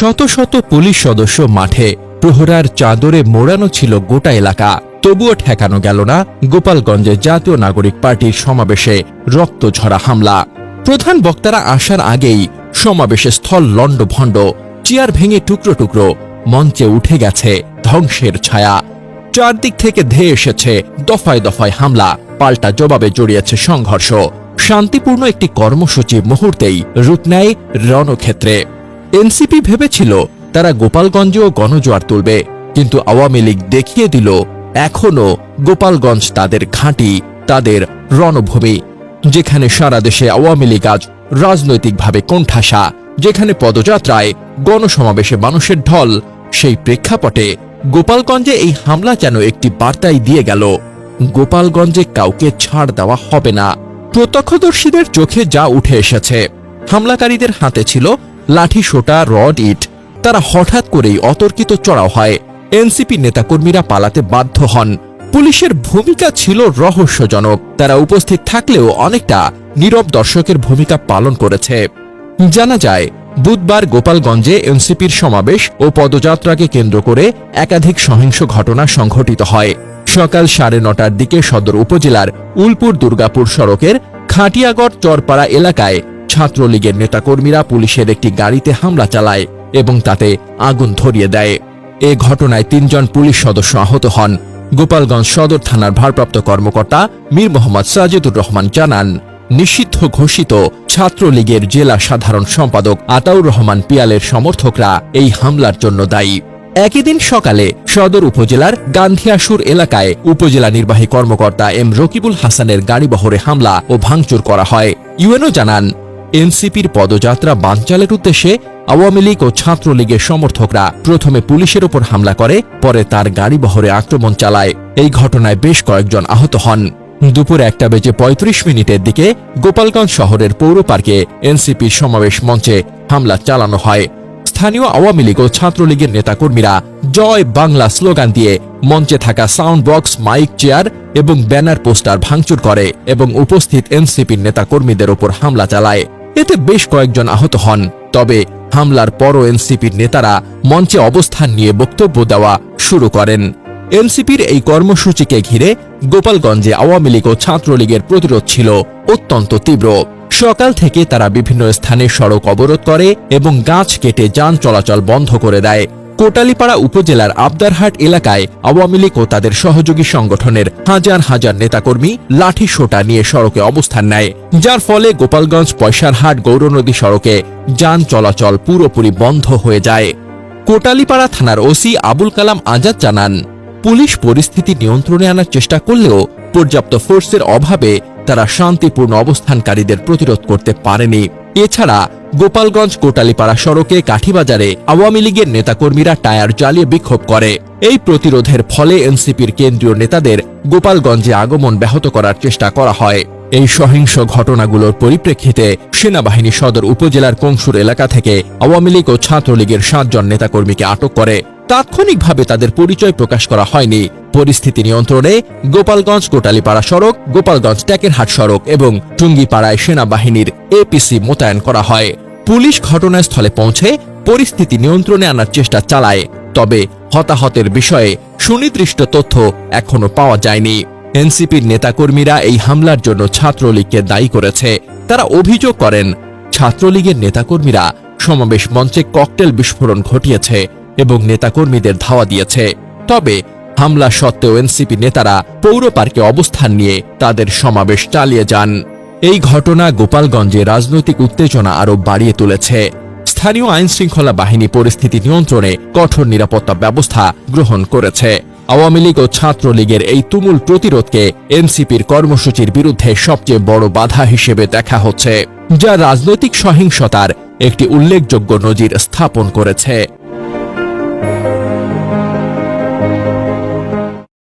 শত শত পুলিশ সদস্য মাঠে। প্রহরার চাদরে মোড়ানো ছিল গোটা এলাকা। তবুও ঠেকানো গেল না গোপালগঞ্জে জাতীয় নাগরিক পার্টির সমাবেশে রক্ত ঝরা হামলা। প্রধান বক্তারা আসার আগেই সমাবেশে স্থল লণ্ডভণ্ড, চেয়ার ভেঙে টুকরো টুকরো, মঞ্চে উঠে গেছে ধ্বংসের ছায়া। চারদিক থেকে ধেয়ে এসেছে দফায় দফায় হামলা, পাল্টা জবাবে জড়িয়েছে সংঘর্ষ। শান্তিপূর্ণ একটি কর্মসূচি মুহূর্তেই রূপ নেয় রণক্ষেত্রে। এনসিপি ভেবেছিল তারা গোপালগঞ্জেও গণজোয়ার তুলবে, কিন্তু আওয়ামী লীগ দেখিয়ে দিল, এখনও গোপালগঞ্জ তাদের ঘাঁটি, তাদের রণভূমি, যেখানে সারা দেশে আওয়ামী লীগ আজ রাজনৈতিকভাবে কোণঠাসা, যেখানে পদযাত্রায় গণসমাবেশে মানুষের ঢল, সেই প্রেক্ষাপটে গোপালগঞ্জে এই হামলা যেন একটি বার্তাই দিয়ে গেল, গোপালগঞ্জে কাউকে ছাড় দেওয়া হবে না। প্রত্যক্ষদর্শীদের চোখে যা উঠে এসেছে, হামলাকারীদের হাতে ছিল লাঠি, সোটা, রড, ইট, তারা হঠাৎ করেই অতর্কিত চড়াও হয়। এনসিপি নেতাকর্মীরা পালাতে বাধ্য হন। পুলিশের ভূমিকা ছিল রহস্যজনক। তারা উপস্থিত থাকলেও অনেকটা নীরব দর্শকের ভূমিকা পালন করেছে। জানা যায়, বুধবার গোপালগঞ্জে এনসিপির সমাবেশ ও পদযাত্রাকে কেন্দ্র করে একাধিক সহিংস ঘটনা সংঘটিত হয়। সকাল সাড়ে নটার দিকে সদর উপজেলার উলপুর দুর্গাপুর সড়কের খাটিয়াগড় চরপাড়া এলাকায় ছাত্রলীগের নেতাকর্মীরা পুলিশের একটি গাড়িতে হামলা চালায় এবং তাতে আগুন ধরিয়ে দেয়। এ ঘটনায় তিনজন পুলিশ সদস্য আহত হন। গোপালগঞ্জ সদর থানার ভারপ্রাপ্ত কর্মকর্তা মীর মোহাম্মদ সাজেদুর রহমান জানান, নিষিদ্ধ ঘোষিত ছাত্রলীগের জেলা সাধারণ সম্পাদক আতাউর রহমান পিয়ালের সমর্থকরা এই হামলার জন্য দায়ী। একই দিন সকালে সদর উপজেলার গান্ধিয়াসুর এলাকায় উপজেলা নির্বাহী কর্মকর্তা এম রকিবুল হাসানের গাড়িবহরে হামলা ও ভাঙচুর করা হয়। ইউএনও জানান এনসিপির পদযাত্রা বানচালের উদ্দেশ্যে আওয়ামী লীগ ও ছাত্রলীগের সমর্থকরা প্রথমে পুলিশের ওপর হামলা করে, পরে তার গাড়িবহরে আক্রমণ চালায়। এই ঘটনায় বেশ কয়েকজন আহত হন। দুপুর একটা বেজে পঁয়ত্রিশ মিনিটের দিকে গোপালগঞ্জ শহরের পৌর পার্কে এনসিপির সমাবেশ মঞ্চে হামলা চালানো হয়। স্থানীয় আওয়ামী লীগ ও ছাত্রলীগের নেতাকর্মীরা জয় বাংলা স্লোগান দিয়ে মঞ্চে থাকা সাউন্ড বক্স, মাইক, চেয়ার এবং ব্যানার পোস্টার ভাঙচুর করে এবং উপস্থিত এনসিপির নেতাকর্মীদের ওপর হামলা চালায়। এতে বেশ কয়েকজন আহত হন। তবে হামলার পরও এনসিপির নেতারা মঞ্চে অবস্থান নিয়ে বক্তব্য দেওয়া শুরু করেন। এনসিপির এই কর্মসূচিকে ঘিরে গোপালগঞ্জে আওয়ামী লীগ ও ছাত্রলীগের প্রতিরোধ ছিল অত্যন্ত তীব্র। সকাল থেকে তারা বিভিন্ন স্থানে সড়ক অবরোধ করে এবং গাছ কেটে যান চলাচল বন্ধ করে দেয়। কোটালীপাড়া উপজেলার আবদারহাট এলাকায় আওয়ামী লীগ ও তাদের সহযোগী সংগঠনের হাজার হাজার নেতাকর্মী লাঠি সোটা নিয়ে সড়কে অবস্থান নেয়। যার ফলে গোপালগঞ্জ পয়সারহাট গৌরনদী সড়কে যান চলাচল পুরোপুরি বন্ধ হয়ে যায়। কোটালীপাড়া থানার ওসি আবুল কালাম আজাদ জানান, পুলিশ পরিস্থিতি নিয়ন্ত্রণে আনার চেষ্টা করলেও পর্যাপ্ত ফোর্সের অভাবে তারা শান্তিপূর্ণ অবস্থানকারীদের প্রতিরোধ করতে পারেনি। এছাড়া গোপালগঞ্জ কোটালীপাড়া সড়কে কাঠিবাজারে আওয়ামী লীগের নেতাকর্মীরা টায়ার জ্বালিয়ে বিক্ষোভ করে। এই প্রতিরোধের ফলে এনসিপির কেন্দ্রীয় নেতাদের গোপালগঞ্জে আগমন ব্যাহত করার চেষ্টা করা হয়। এই সহিংস ঘটনাগুলোর পরিপ্রেক্ষিতে সেনাবাহিনী সদর উপজেলার কংসুর এলাকা থেকে আওয়ামী লীগ ও ছাত্রলীগের সাতজন নেতাকর্মীকে আটক করে। তাৎক্ষণিকভাবে তাদের পরিচয় প্রকাশ করা হয়নি। পরিস্থিতি নিয়ন্ত্রণে গোপালগঞ্জ কোটালীপাড়া সড়ক, গোপালগঞ্জ ট্যাকেরহাট সড়ক এবং টুঙ্গিপাড়ায় সেনাবাহিনীর এপিসি মোতায়েন করা হয়। পুলিশ ঘটনাস্থলে পৌঁছে পরিস্থিতি নিয়ন্ত্রণে আনার চেষ্টা চালায়, তবে হতাহতের বিষয়ে সুনির্দিষ্ট তথ্য এখনও পাওয়া যায়নি। এনসিপির নেতাকর্মীরা এই হামলার জন্য ছাত্রলীগকে দায়ী করেছে। তারা অভিযোগ করেন, ছাত্রলীগের নেতাকর্মীরা সমাবেশ মঞ্চে ককটেল বিস্ফোরণ ঘটিয়েছে এবং নেতাকর্মীদের ধাওয়া দিয়েছে। তবে হামলা সত্ত্বেও এনসিপি নেতারা পৌর পার্কে অবস্থান নিয়ে তাদের সমাবেশ চালিয়ে যান। এই ঘটনা গোপালগঞ্জে রাজনৈতিক উত্তেজনা আরও বাড়িয়ে তুলেছে। স্থানীয় আইন শৃঙ্খলা বাহিনী পরিস্থিতি নিয়ন্ত্রণে কঠোর নিরাপত্তা ব্যবস্থা গ্রহণ করেছে। আওয়ামী লীগ ও ছাত্রলীগের এই তুমুল প্রতিরোধকে এনসিপির কর্মসূচির বিরুদ্ধে সবচেয়ে বড় বাধা হিসেবে দেখা হচ্ছে, যা রাজনৈতিক সহিংসতার একটি উল্লেখযোগ্য নজির স্থাপন করেছে।